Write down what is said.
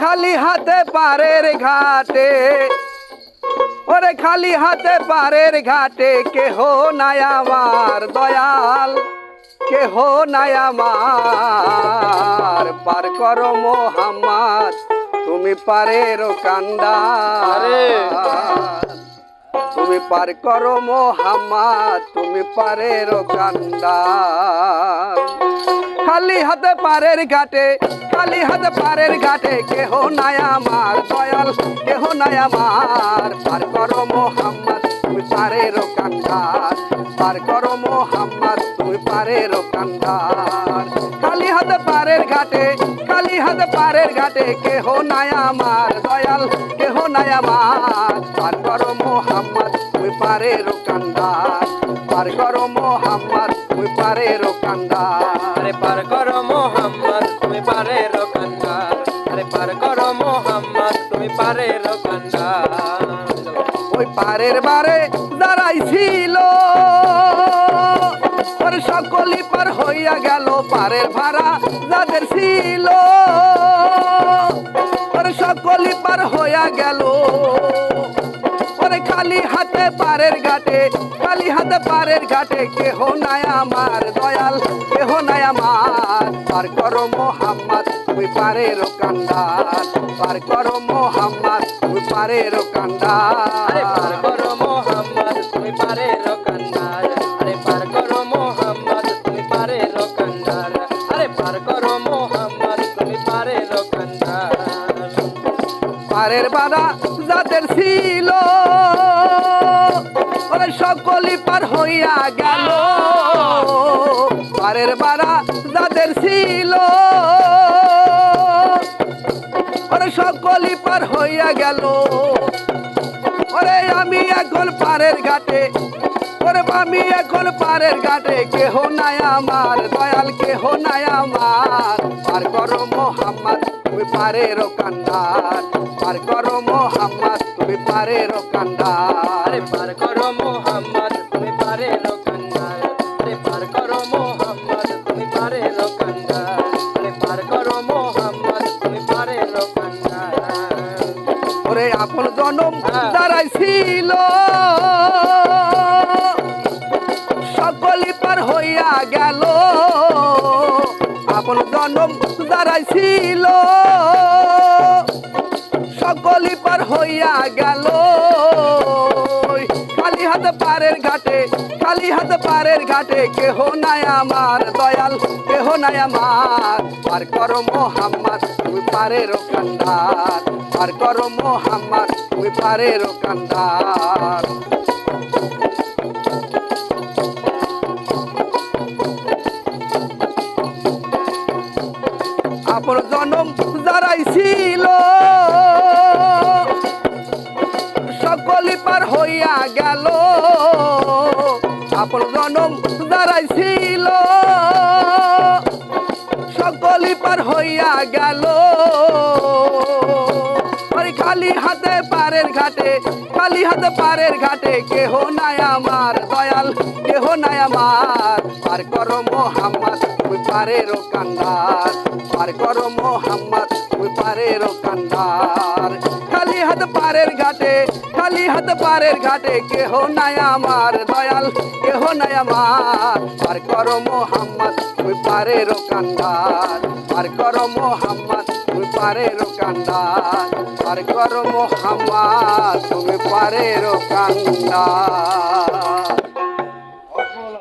খালি হাতে পারের ঘাটে। ওরে খালি হাতে পারের ঘাটে কেহ নাই আমার দয়াল কেহ নাই আমার। পার করো মোহাম্মদ তুমি পারের কান্ডারে তুমি পার করো মোহাম্মদ তুমি পারের কান্ডার খালি হাতে পারের ঘাটে খালি পারের ঘাটে, কেহ নাই আমার দয়াল, কেহ নাই আমার। পার করো মোহাম্মদ তুমি পারের কান্ডার পার করো মোহাম্মদ তুমি পারের কান্ডার খালি হাতে পারের ঘাটে খালি হাতে পারের ঘাটে, কেহ নাই আমার দয়াল, কেহ নাই আমার। পার করো মোহাম্মদ তুমি পারের কান্ডার পার করো মোহাম্মদ তুমি পারের কান্ডার আরে পার করো মোহাম্মদ তুমি পারে রকান্দার আরে পার করো মোহাম্মদ, তুমি পারে রকান্দার ওই পারের বারে দাঁড়াইছিল ওর সকলই পার হইয়া গেল পারের ভাড়া যাদের ছিল। খালি হাতে পারের ঘাটে খালি হাতে পারের ঘাটে কেহ নাই আমার দয়াল কেহ নাই আমার। পার করো মোহাম্মদ তুমি পারের কান্দার। পার করো মোহাম্মদ তুমি পারের আরে পার কান্দার করো মোহাম্মদ তুমি পারে রকান্দার আরে পার করো মোহাম্মদ তুমি পারে রকান্দার আরে পার করো মোহাম্মদ তুমি পারে রকান্দার পারের বাড়া যাদের ছিল ওরে সকলই পার হইয়া গেল। পারের যাদের ছিল। ওরে সকলই পার হইয়া গেল। ওরে আমি এখন পারের ঘাটে, ওরে আমি এখন পারের ঘাটে। কেহ নাই আমার দয়াল, কেহ নাই তুমি পারের কান্দার পার করো মোহাম্মদ তুমি পারের কান্দার। আরে পার করো মোহাম্মদ তুমি পারে রকান্দার আরে পার করো মোহাম্মদ তুমি পারে রকান্দার আরে পার করো মোহাম্মদ তুমি পারে রকান্দার ওরে আপন জনম হ্যাঁ। দাঁড়াইছিল সকলই পার হইয়া গেল। জনম দাঁড়াইছিল সকলই পার হইয়া গেল। খালি হাতে পারের ঘাটে, খালি হাতে পারের ঘাটে কেহ নাই আমার দয়াল, কেহ নাই আমার। পার করো মোহাম্মদ, তুমি পারের কান্দার। পার করো মোহাম্মদ, তুমি পারের কান্দার। আপন জনম দাঁড়াইছিল সকলি পার হইয়া গেল। আপন জনম দাঁড়াইছিল সকলি পার হইয়া গেল। খালি হাতে ঘাটে হাতে পারের ঘাটে কেহ নাই আমার দয়াল, কেহ নাই আমার। পার করো মোহাম্মদ তুমি পারের কান্দার। পার করো মোহাম্মদ তুমি পারের কান্দার। খালি হাত পারের ঘাটে খালি হাতে পারের ঘাটে কেহ নাই আমার দয়াল, কেহ নাই আমার। পার কর মোহাম্মদ তুই পারে রোকান্দার আর কর মোহাম্মদ তুমি পারে রোকান্দার পার কর মোহাম্মদ তুমি পারের কান্দার।